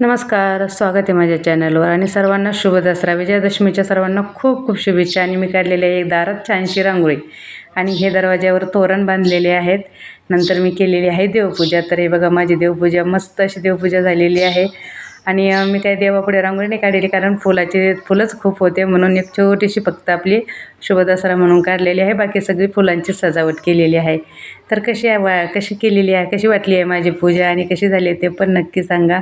नमस्कार स्वागत आहे माझ्या चॅनलवर आणि सर्वांना शुभ दसरा. विजयादशमीच्या सर्वांना खूप खूप शुभेच्छा आणि मी काढलेली आहे एक दारात छानशी रांगोळी. आणि हे दरवाज्यावर तोरण बांधलेले आहेत. नंतर मी केलेली आहे देवपूजा. तर हे बघा माझी देवपूजा मस्त अशी देवपूजा झालेली आहे. आणि मी काही देवापुढे रांगोळी नाही काढलेली कारण फुलाचे फुलंच खूप होते म्हणून एक छोटीशी फक्त आपली शुभ दसरा म्हणून काढलेली आहे. बाकी सगळी फुलांची सजावट केलेली आहे. तर कशी आहे वा कशी केलेली आहे कशी वाटली आहे माझी पूजा आणि कशी झाली आहे ते पण नक्की सांगा.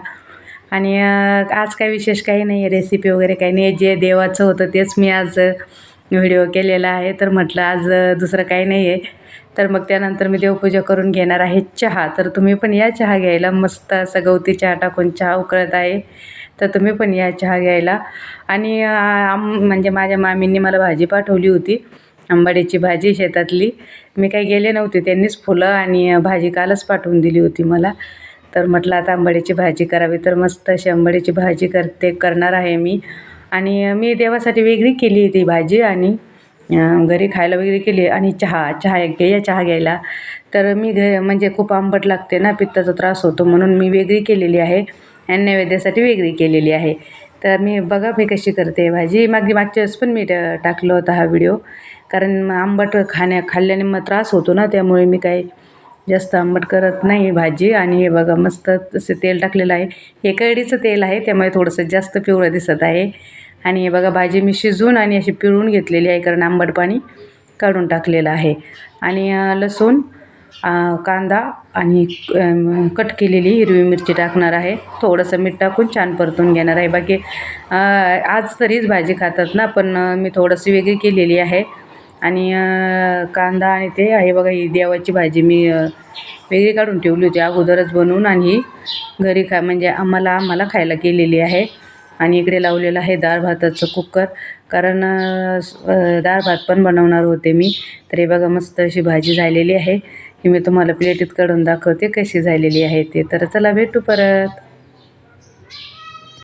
आणि आज काय विशेष काही नाही आहे रेसिपी वगैरे काही नाही जे देवाचं होतं तेच मी आज व्हिडिओ केलेला आहे. तर म्हटलं आज दुसरं काही नाही आहे तर मग त्यानंतर मी देवपूजा करून घेणार आहे चहा. तर तुम्ही पण या चहा घ्यायला. मस्त असा गवती चहा टाकून चहा उकळत आहे. तर तुम्ही पण या चहा घ्यायला. आणि आम म्हणजे माझ्या मामींनी मला भाजी पाठवली होती. आंबाडीची भाजी शेतातली. मी काही गेले नव्हते. त्यांनीच फुलं आणि भाजी कालच पाठवून दिली होती मला. तर म्हटलं आता आंबाडीची भाजी करावी. तर मस्त अशी आंबाडीची भाजी करते करणार आहे मी. आणि मी देवासाठी वेगळी केली ती भाजी आणि घरी खायला वगैरे केली आणि चहा चहा एक या चहा घ्यायला. तर मी घ म्हणजे खूप आंबट लागते ना पित्ताचा त्रास होतो म्हणून मी वेगळी केलेली आहे आणि नैवेद्यासाठी वेगळी केलेली आहे. तर मी बघा मी कशी करते भाजी. मागे मागच्या वेळेस पण मी टाकलं होता हा व्हिडिओ. कारण मग आंबट खाण्या खाल्ल्याने मग त्रास होतो ना त्यामुळे मी काही जास्त आंबट करत नाही भाजी. आणि हे बघा मस्त तसे तेल टाकलेलं आहे. हे कैडीचं तेल आहे त्यामुळे थोडंसं जास्त पिवळं दिसत आहे. आणि हे बघा भाजी मी शिजवून आणि अशी पिळून घेतलेली आहे कारण आंबट पाणी काढून टाकलेलं आहे. आणि लसूण कांदा आणि कट केलेली हिरवी मिरची टाकणार आहे. थोडंसं मीठ टाकून छान परतून घेणार आहे. बाकी आज तरीच भाजी खातात ना पण मी थोडंशी वेगळी केलेली आहे. आणि कांदा आणि ते आहे बघा ही देवाची भाजी मी वेगळी काढून ठेवली होती अगोदरच बनवून आणि ही घरी खा म्हणजे आम्हाला आम्हाला खायला केलेली आहे. आणि इकडे लावलेलं आहे डाळ भाताचं कुकर. कारण दाळ डाळ भात पण बनवणार होते मी. तर हे बघा मस्त अशी भाजी झालेली आहे. ही मी तुम्हाला प्लेटीत काढून दाखवते कशी झालेली आहे ते. तर चला भेटू परत.